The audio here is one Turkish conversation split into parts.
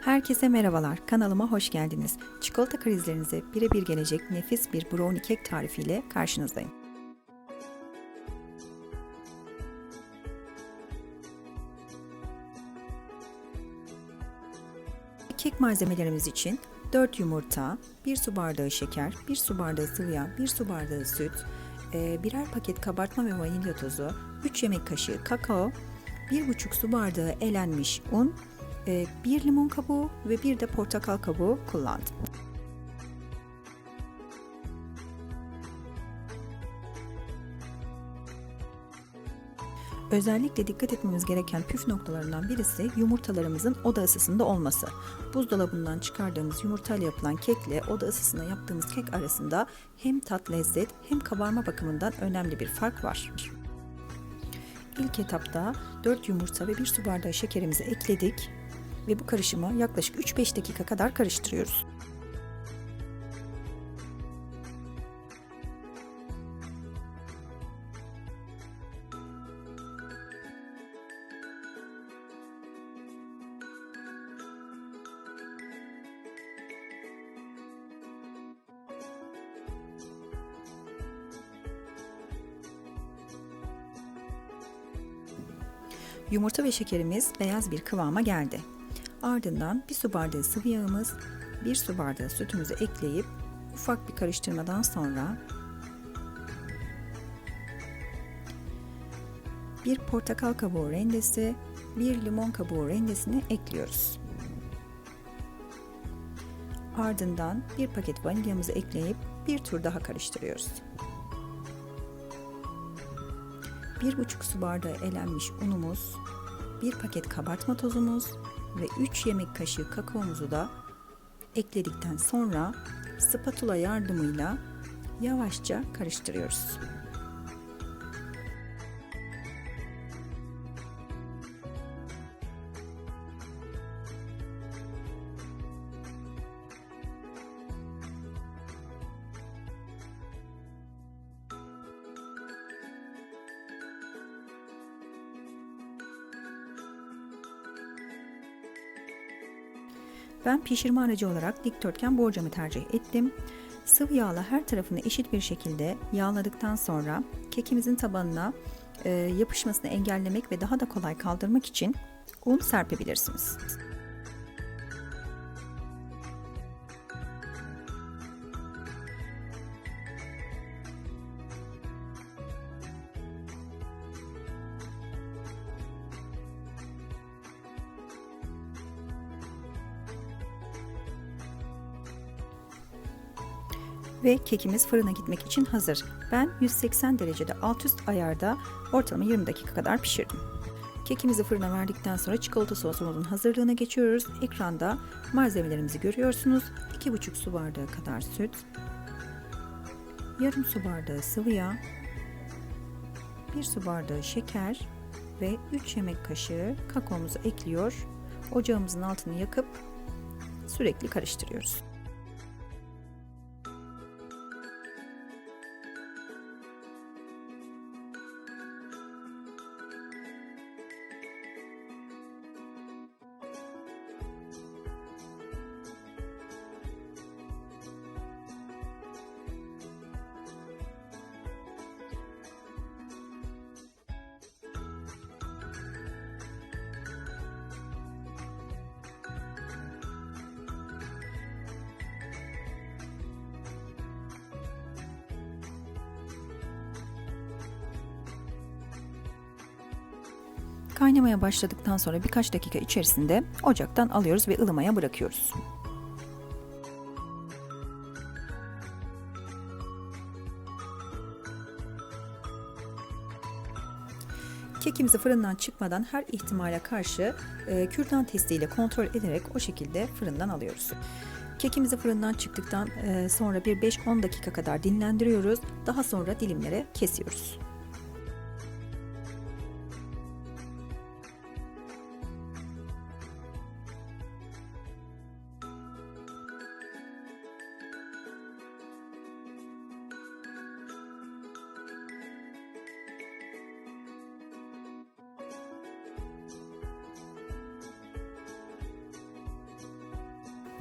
Herkese merhabalar, kanalıma hoş geldiniz. Çikolata krizlerinize birebir gelecek nefis bir brownie kek tarifiyle karşınızdayım. Kek malzemelerimiz için 4 yumurta, 1 su bardağı şeker, 1 su bardağı sıvı yağ, 1 su bardağı süt, e, birer paket kabartma ve vanilya tozu, 3 yemek kaşığı kakao, 1,5 su bardağı elenmiş un, 1 limon kabuğu ve bir de portakal kabuğu kullandım. Özellikle dikkat etmemiz gereken püf noktalarından birisi yumurtalarımızın oda ısısında olması. Buzdolabından çıkardığımız yumurtayla yapılan kekle oda ısısına yaptığımız kek arasında hem tat lezzet hem kabarma bakımından önemli bir fark var. İlk etapta 4 yumurta ve 1 su bardağı şekerimizi ekledik ve bu karışımı yaklaşık 3-5 dakika kadar karıştırıyoruz. Yumurta ve şekerimiz beyaz bir kıvama geldi. Ardından bir su bardağı sıvı yağımız, bir su bardağı sütümüzü ekleyip ufak bir karıştırmadan sonra bir portakal kabuğu rendesi, bir limon kabuğu rendesini ekliyoruz. Ardından bir paket vanilyamızı ekleyip bir tur daha karıştırıyoruz. 1,5 su bardağı elenmiş unumuz, bir paket kabartma tozumuz ve 3 yemek kaşığı kakaomuzu da ekledikten sonra spatula yardımıyla yavaşça karıştırıyoruz. Ben pişirme aracı olarak dikdörtgen borcamı tercih ettim. Sıvı yağla her tarafını eşit bir şekilde yağladıktan sonra kekimizin tabanına e, yapışmasını engellemek ve daha da kolay kaldırmak için un serpebilirsiniz. Ve kekimiz fırına gitmek için hazır. Ben 180 derecede alt üst ayarda ortalama 20 dakika kadar pişirdim. Kekimizi fırına verdikten sonra çikolata sosumuzun hazırlığına geçiyoruz. Ekranda malzemelerimizi görüyorsunuz. 2,5 su bardağı kadar süt, yarım su bardağı sıvı yağ, 1 su bardağı şeker ve 3 yemek kaşığı kakaomuzu ekliyor. Ocağımızın altını yakıp sürekli karıştırıyoruz. Kaynamaya başladıktan sonra birkaç dakika içerisinde ocaktan alıyoruz ve ılımaya bırakıyoruz. Kekimizi fırından çıkmadan her ihtimale karşı e, kürdan testiyle kontrol ederek o şekilde fırından alıyoruz. Kekimizi fırından çıktıktan e, sonra bir 5-10 dakika kadar dinlendiriyoruz. Daha sonra dilimlere kesiyoruz.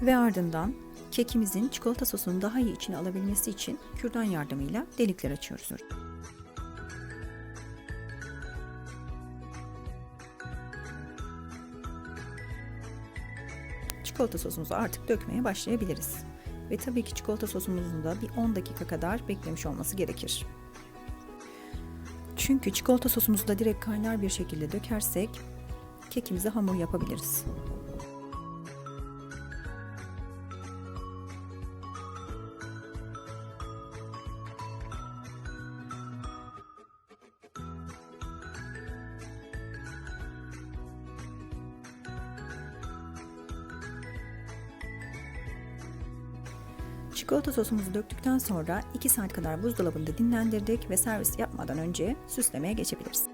Ve ardından kekimizin çikolata sosunu daha iyi içine alabilmesi için kürdan yardımıyla delikler açıyoruz. Çikolata sosumuzu artık dökmeye başlayabiliriz. Ve tabii ki çikolata sosumuzun da bir 10 dakika kadar beklemiş olması gerekir. Çünkü çikolata sosumuzu da direkt kaynar bir şekilde dökersek kekimize hamur yapabiliriz. Çikolata sosumuzu döktükten sonra 2 saat kadar buzdolabında dinlendirdik ve servis yapmadan önce süslemeye geçebiliriz.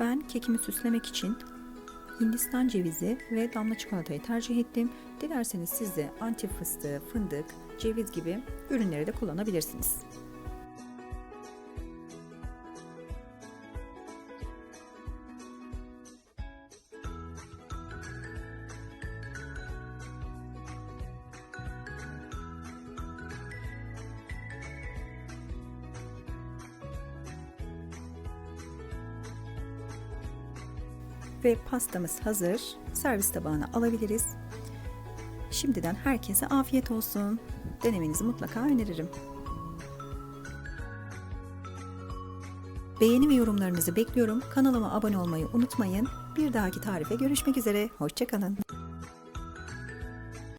Ben kekimi süslemek için Hindistan cevizi ve damla çikolatayı tercih ettim. Dilerseniz siz de antif fıstığı, fındık, ceviz gibi ürünleri de kullanabilirsiniz. Ve pastamız hazır. Servis tabağına alabiliriz. Şimdiden herkese afiyet olsun. Denemenizi mutlaka öneririm. Beğeni ve yorumlarınızı bekliyorum. Kanalıma abone olmayı unutmayın. Bir dahaki tarife görüşmek üzere. Hoşçakalın.